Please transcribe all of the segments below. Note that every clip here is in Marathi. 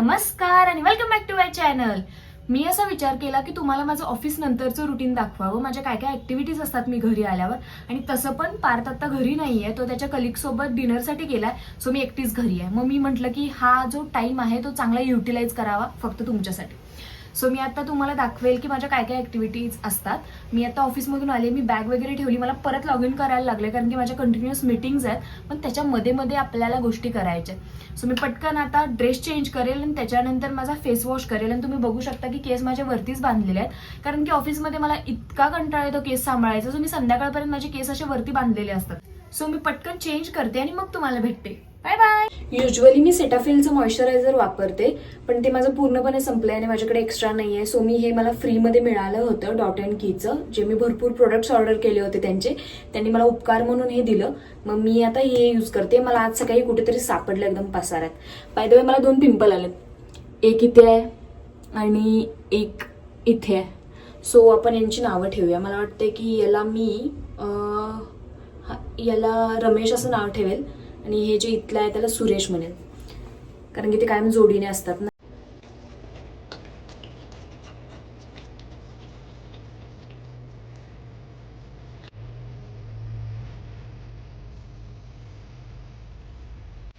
नमस्कार आणि welcome back to my channel मी असा विचार केला की तुम्हाला माझं ऑफिस नंतरचं रुटीन दाखवावं. माझ्या काय काय ऍक्टिव्हिटीज असतात मी घरी आल्यावर. आणि तसं पण पार्थ आता घरी नाही आहे तो त्याच्या कलिगसोबत डिनरसाठी गेलाय. सो मी एकटीच घरी आहे. मग मी म्हटलं की हा जो टाईम आहे तो चांगला युटिलाइज करावा फक्त तुमच्यासाठी. सो मी आता तुम्हाला दाखवेल की माझ्या काय काय ऍक्टिव्हिटीज असतात. मी आता ऑफिसमधून आले मी बॅग वगैरे ठेवली. मला परत लॉग इन करायला लागले कारण की माझ्या कंटिन्युअस मीटिंग्स आहेत. पण त्याच्यामध्ये मध्ये आपल्याला गोष्टी करायच्या सो मी पटकन आता ड्रेस चेंज करेल आणि त्याच्यानंतर माझा फेस वॉश करेल. आणि तुम्ही बघू शकता की केस माझ्या वरतीच बांधलेले आहेत. कारण की ऑफिसमध्ये मला इतका कंटाळा येतो केस सांभाळायचा. सो मी संध्याकाळपर्यंत माझे केस असे वरती बांधलेले असतात. सो मी पटकन चेंज करते आणि मग तुम्हाला भेटते. बाय बाय युजली मी सेटाफिलचं मॉइश्चरायझर वापरते पण ते माझं पूर्णपणे संपलंय आणि माझ्याकडे एक्स्ट्रा नाही आहे सो मी हे मला फ्रीमध्ये मिळालं होतं डॉट अँड कीचं जे मी भरपूर प्रोडक्ट्स ऑर्डर केले होते त्यांचे. त्यांनी मला उपकार म्हणून हे दिलं. मग मी आता हे यूज करते. मला आज सकाळी कुठेतरी सापडलं एकदम पसारात बाय द वे मला दोन पिंपल आलेत. एक इथे आहे आणि एक इथे आहे. सो आपण यांची नावं ठेवूया. मला वाटते की याला मी याला रमेश असं नाव ठेवेल. आणि हे जे इथलं आहे त्याला सुरेश म्हणेल. कारण की ते कायम जोडीने असतात ना.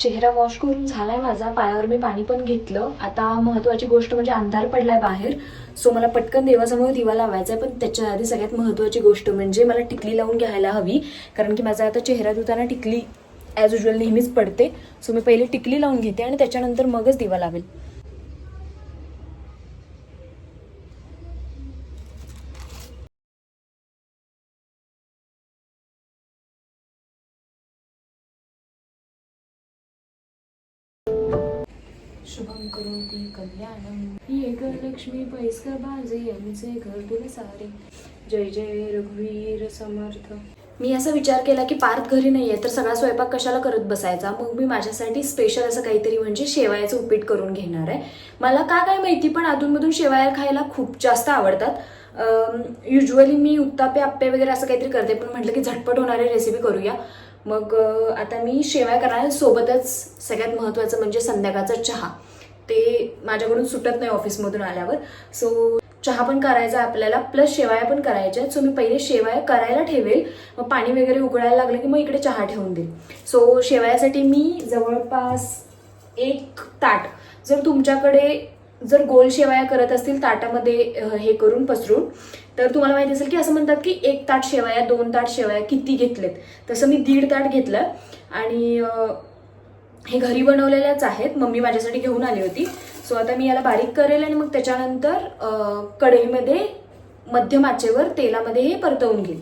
चेहरा वॉश करून झालाय माझा. पायावर मी पाणी पण घेतलं. आता महत्वाची गोष्ट म्हणजे अंधार पडलाय बाहेर. सो मला पटकन देवासमोर दिवा लावायचा आहे. पण त्याच्या आधी सगळ्यात महत्वाची गोष्ट म्हणजे मला टिकली लावून घ्यायला हवी. कारण की माझा आता चेहरा धुताना टिकली ॲज युजल नेहमीच पडते. सो मी पहिले टिकली लावून घेते आणि त्याच्यानंतर मगच दिवा लावेल. शुभम करोती कल्याणम ही एक लक्ष्मी पैसकर बाजे यांचे घर तुला सारे जय जय रघुवीर समर्थ. मी असा विचार केला की पार्थ घरी नाही आहे तर सगळा स्वयंपाक कशाला करत बसायचा? मग मी माझ्यासाठी स्पेशल असं काहीतरी म्हणजे शेवायाचं उपीट करून घेणार आहे. मला का काय माहिती पण अधूनमधून शेवाया खायला खूप जास्त आवडतात. युजली मी उत्तापे आप्पे वगैरे असं काहीतरी करते पण म्हटलं की झटपट होणारी रेसिपी करूया. मग आता मी शेवाया करणार सोबतच सगळ्यात महत्त्वाचं म्हणजे संध्याकाळचा चहा. ते माझ्याकडून सुटत नाही ऑफिसमधून आल्यावर. सो चहा पण करायचा आहे आपल्याला प्लस शेवाया पण करायच्या आहेत. सो मी पहिले शेवाया करायला ठेवेल. मग पाणी वगैरे उकळायला लागलं की मग इकडे चहा ठेवून देईल. सो शेवायासाठी मी जवळपास एक ताट जर तुमच्याकडे जर गोल शेवाया करत असतील ताटामध्ये हे करून पसरून तर तुम्हाला माहिती असेल की असं म्हणतात की एक ताट शेवाया दोन ताट शेवाया किती घेतलेत. तसं मी दीड ताट घेतलं आणि हे घरी बनवलेल्याच आहेत. मम्मी माझ्यासाठी घेऊन आली होती. सो आता मी याला बारीक करेल आणि मग त्याच्यानंतर कढईमध्ये मध्यम आचेवर तेलामध्ये हे परतवून घेईल.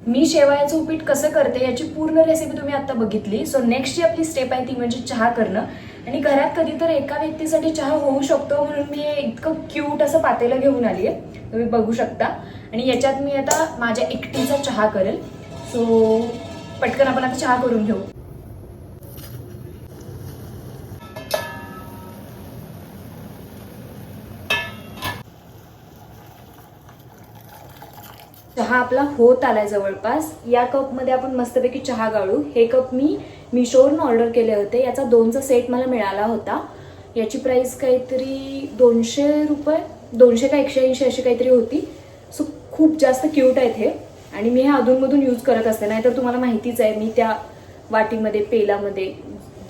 मी शेवयाचं उपीट कसं करते याची पूर्ण रेसिपी तुम्ही आता बघितली. सो नेक्स्ट जी आपली स्टेप आहे ती म्हणजे चहा करणं. आणि घरात कधी तर एका व्यक्तीसाठी चहा होऊ शकतो म्हणून मी इतकं क्यूट असं पातेलं घेऊन आली आहे. तुम्ही बघू शकता. आणि याच्यात मी आता माझ्या एकटीचा चहा करेल. सो पटकन आपण आता चहा करून घेऊ. चहा आपला होत आलाय जवळपास. या कपमध्ये आपण मस्तपैकी चहा गाळू. हे कप मी मिशोवरून ऑर्डर केले होते. याचा दोनचा सेट मला मिळाला होता. याची प्राईस काहीतरी दोनशे रुपये दोनशे का एकशे ऐंशी अशी काहीतरी होती. सो खूप जास्त क्यूट आहेत हे. आणि मी हे अधूनमधून यूज करत असते. नाहीतर तुम्हाला माहितीच आहे मी त्या वाटीमध्ये पेलामध्ये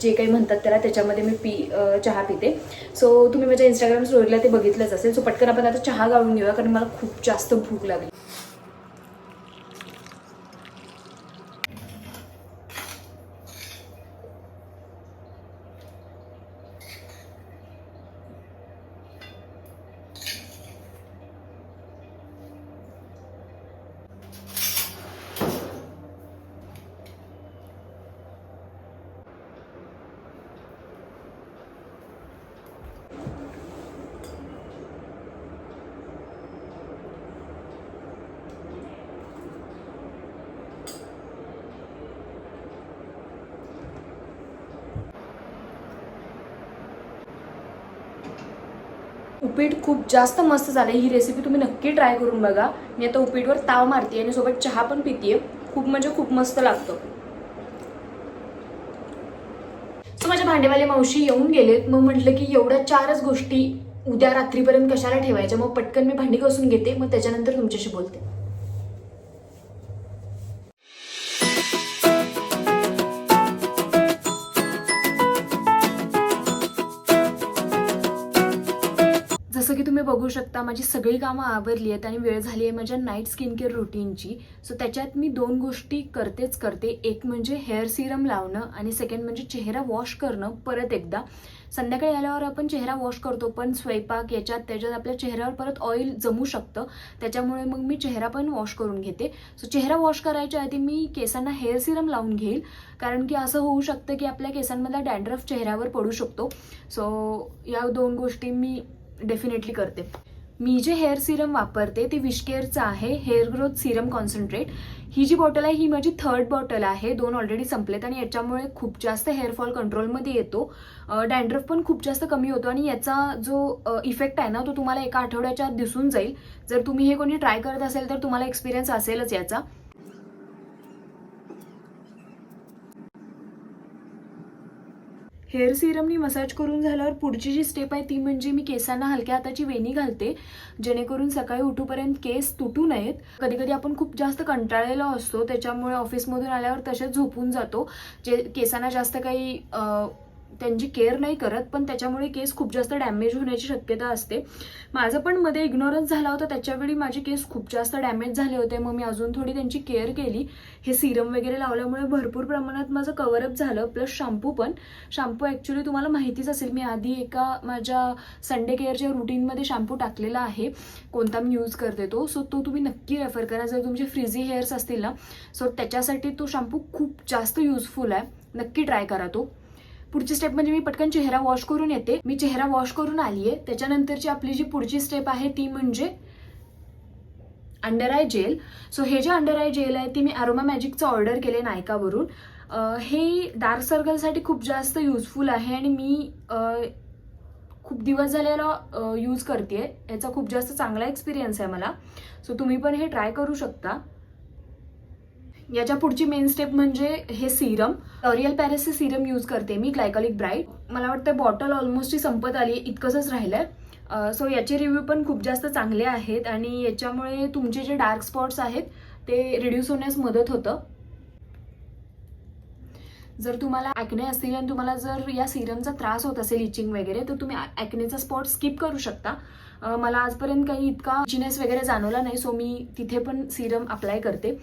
जे काही म्हणतात त्याला त्याच्यामध्ये मी पी चहा पिते. सो तुम्ही माझ्या इंस्टाग्राम स्टोरीला ते बघितलंच असेल. सो पटकन आपण आता चहा गाळून घेऊया कारण मला खूप जास्त भूक लागली. उपीट खूप जास्त मस्त झालं ही रेसिपी तुम्ही नक्की ट्राय करून बघा. मी आता उपीटवर ताव मारते आणि सोबत चहा पण पिते खूप म्हणजे खूप मस्त लागतं. सो माझ्या भांडेवाले मावशी येऊन गेलेत. मग म्हटलं की एवढ्या चारच गोष्टी उद्या रात्रीपर्यंत कशाला ठेवायच्या? मग पटकन मी भांडी घासून घेते. मग त्याच्यानंतर तुमच्याशी बोलते. तुम्ही बघू शकता माझी सगळी कामं आवरली आहेत आणि वेळ झाली आहे माझ्या नाईट स्किन केअर रुटीनची सो त्याच्यात मी दोन गोष्टी करतेच करते. एक म्हणजे हेअर सिरम लावणं आणि सेकंड म्हणजे चेहरा वॉश करणं परत एकदा. संध्याकाळी आल्यावर आपण चेहरा वॉश करतो पण स्वयंपाक याच्यात त्याच्यात आपल्या चेहऱ्यावर परत ऑइल जमू शकतं. त्याच्यामुळे मग मी चेहरा पण वॉश करून घेते. सो चेहरा वॉश करायच्या आधी मी केसांना हेअर सिरम लावून घेईल. कारण की असं होऊ शकतं की आपल्या केसांमधला डॅन्ड्रफ चेहऱ्यावर पडू शकतो. सो या दोन गोष्टी मी डेफिनेटली करते. मी जे हेअर सिरम वापरते ते विशकेअरचं आहे हेअर ग्रोथ सिरम कॉन्सन्ट्रेट ही जी बॉटल आहे ही माझी थर्ड बॉटल आहे. दोन ऑलरेडी संपलेत आणि याच्यामुळे खूप जास्त हेअरफॉल कंट्रोलमध्ये येतो. डँड्रफ पण खूप जास्त कमी होतो आणि याचा जो इफेक्ट आहे ना तो तुम्हाला एका आठवड्याच्या दिसून जाईल. जर तुम्ही हे कोणी ट्राय करत असेल तर तुम्हाला एक्सपिरियन्स असेलच याचा. हेअर सिरमनी मसाज करून झाल्यावर पुढची जी स्टेप आहे ती म्हणजे मी केसांना हलक्या हाताची वेणी घालते जेणेकरून सकाळी उठूपर्यंत केस तुटू नयेत. कधी कधी आपण खूप जास्त कंटाळलेलो असतो त्याच्यामुळे ऑफिसमधून आल्यावर तसेच झोपून जातो. जे केसांना जास्त काही त्यांची केअर नाही करत पण त्याच्यामुळे केस खूप जास्त डॅमेज होण्याची शक्यता असते. माझं पण मध्ये इग्नोरन्स झाला होता त्याच्यावेळी माझे केस खूप जास्त डॅमेज झाले होते. मग मी अजून थोडी त्यांची केअर केली. हे सिरम वगैरे लावल्यामुळे भरपूर प्रमाणात माझं कवरअप झालं प्लस शॅम्पू पण. शॅम्पू ॲक्च्युली तुम्हाला माहितीच असेल मी आधी एका माझ्या संडे केअरच्या रुटीनमध्ये शॅम्पू टाकलेला आहे. कोणता मी यूज करते तो. सो तो तुम्ही नक्की रेफर करा. जर तुमचे फ्रिझी हेअर्स असतील ना सो त्याच्यासाठी तो शॅम्पू खूप जास्त युजफुल आहे. नक्की ट्राय करा तो. पुढची स्टेप म्हणजे मी पटकन चेहरा वॉश करून येते. मी चेहरा वॉश करून आली आहे त्याच्यानंतरची आपली जी पुढची स्टेप आहे ती म्हणजे अंडर आय जेल सो हे जे अंडर आय जेल आहे ती मी अरोमा मॅजिकचं ऑर्डर केले नायकावरून. हे डार्क सर्कलसाठी खूप जास्त युजफुल आहे आणि मी खूप दिवस झालेला यूज करते याचा खूप जास्त चांगला एक्सपिरियन्स आहे मला. सो तुम्ही पण हे ट्राय करू शकता. याच्या पुढची मेन स्टेप म्हणजे हे सिरम लॉरियल पॅरेसचे सिरम यूज करते मी ग्लायकॉलिक ब्राईट मला वाटतं बॉटल ऑलमोस्ट संपत आली इतकंच राहिलंय. सो याचे रिव्ह्यू पण खूप जास्त चांगले आहेत आणि याच्यामुळे तुमचे जे डार्क स्पॉट्स आहेत ते रिड्यूस होण्यास मदत होतं. जर तुम्हाला ॲक्ने असतील आणि तुम्हाला जर या सिरमचा त्रास होत असेल इचिंग वगैरे तर तुम्ही ॲक्नेचा स्पॉट स्किप करू शकता. मला आजपर्यंत काही इतका जिनेस वगैरे जाणवला नाही सो मी तिथे पण सिरम अप्लाय करते.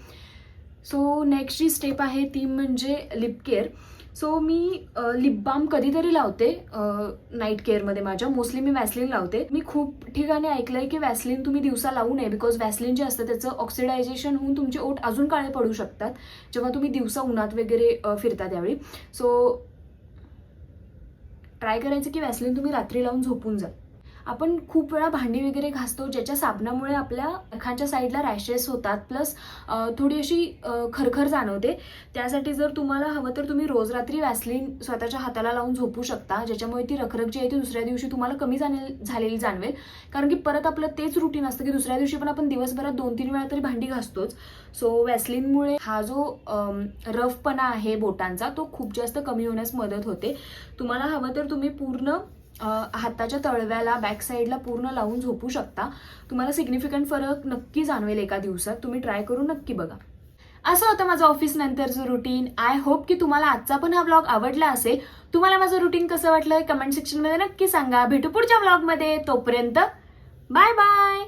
सो नेक्स्ट जी स्टेप आहे ती म्हणजे लिप केअर सो मी लिप बाम कधीतरी लावते नाईट केअरमध्ये माझ्या. मोस्टली मी वॅसलिन लावते. मी खूप ठिकाणी ऐकलंय की वॅसलिन तुम्ही दिवसा लावू नये बिकॉज वॅसलिन जे असतं त्याचं ऑक्सिडायझेशन होऊन तुमचे ओठ अजून काळे पडू शकतात जेव्हा तुम्ही दिवसा उन्हात वगैरे फिरता त्यावेळी. सो ट्राय करायचं की वॅसलिन तुम्ही रात्री लावून झोपून जा. आपण खूप वेळा भांडी वगैरे घासतो ज्याच्या साबणामुळे आपल्या नखांच्या साईडला रॅशेस होतात. प्लस थोडी अशी खरखर जाणवते. त्यासाठी जर तुम्हाला हवं तर तुम्ही रोज रात्री वॅसलीन स्वतःच्या हाताला लावून झोपू शकता. ज्याच्यामुळे ती रखरख जी आहे ती दुसऱ्या दिवशी तुम्हाला कमी जाणे झालेली जाणवेल. कारण की परत आपलं तेच रुटीन असतं की दुसऱ्या दिवशी पण आपण दिवसभरात दोन तीन वेळा तरी भांडी घासतोच. सो वॅसलीनमुळे हा जो रफपणा आहे बोटांचा तो खूप जास्त कमी होण्यास मदत होते. तुम्हाला हवं तर तुम्ही पूर्ण हाताच्या तळव्याला बॅक साईडला पूर्ण लावून झोपू शकता. तुम्हाला सिग्निफिकंट फरक नक्की जाणवेल एका दिवसात. तुम्ही ट्राय करून नक्की बघा. असं होतं माझं ऑफिस नंतरचं रुटीन आय होप की तुम्हाला आजचा पण हा ब्लॉग आवडला असेल. तुम्हाला माझं रुटीन कसं वाटलं कमेंट सेक्शनमध्ये नक्की सांगा. भेटू पुढच्या ब्लॉगमध्ये तोपर्यंत बाय बाय